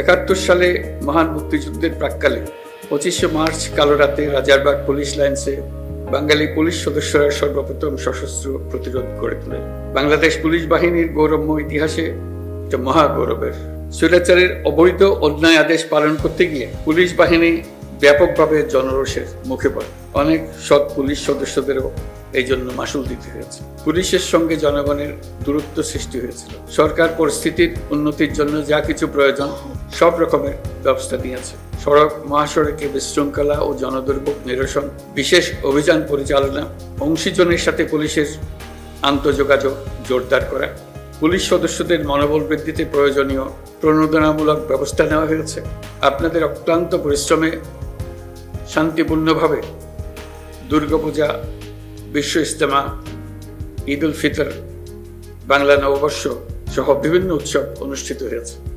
একাত্তর সালে মহান মুক্তিযুদ্ধের প্রাককালে পঁচিশে মার্চ কালো রাতে রাজারবাগ পুলিশ লাইন্সে বাঙালি পুলিশ সদস্যরা সর্বপ্রথম সশস্ত্র প্রতিরোধ গড়ে তোলেন। বাংলাদেশ পুলিশ বাহিনীর গৌরবময় ইতিহাসে এটা মহা গৌরবের স্বৈরাচারের অবৈধ অন্যায় আদেশ পালন করতে গিয়ে পুলিশ বাহিনী ব্যাপকভাবে জনরোষের মুখে পড়ে। অনেক সৎ পুলিশ সদস্যদেরও এই জন্য মাসুল দিতে হয়েছে। পুলিশের সঙ্গে জনগণের দূরত্ব সৃষ্টি হয়েছিল। সরকার পরিস্থিতির উন্নতির জন্য যা কিছু প্রয়োজন সব রকমের ব্যবস্থা নিয়েছে। সড়ক মহাসড়কে বিশৃঙ্খলা ও জনদুর্ভোগ নিরসন, বিশেষ অভিযান পরিচালনা, অংশীজনের সাথে পুলিশের আন্তঃযোগাযোগ জোরদার করা, পুলিশ সদস্যদের মনোবল বৃদ্ধিতে প্রয়োজনীয় প্রণোদনামূলক ব্যবস্থা নেওয়া হয়েছে। আপনাদের অক্লান্ত পরিশ্রমে শান্তিপূর্ণভাবে দুর্গাপূজা, বিশ্ব ইজতেমা, ঈদ উল ফিতর, বাংলা নববর্ষ সহ বিভিন্ন উৎসব অনুষ্ঠিত হয়েছে।